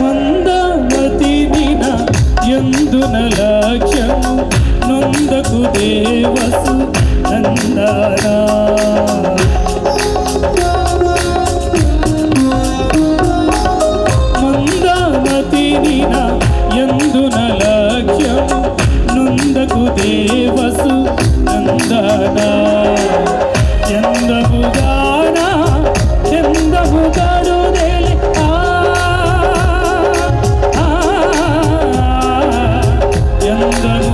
మందమతి దిన ఎందున లక్ష్యము నొందకు దేవసు నందనా. మందమతి దిన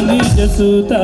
నిజసుతా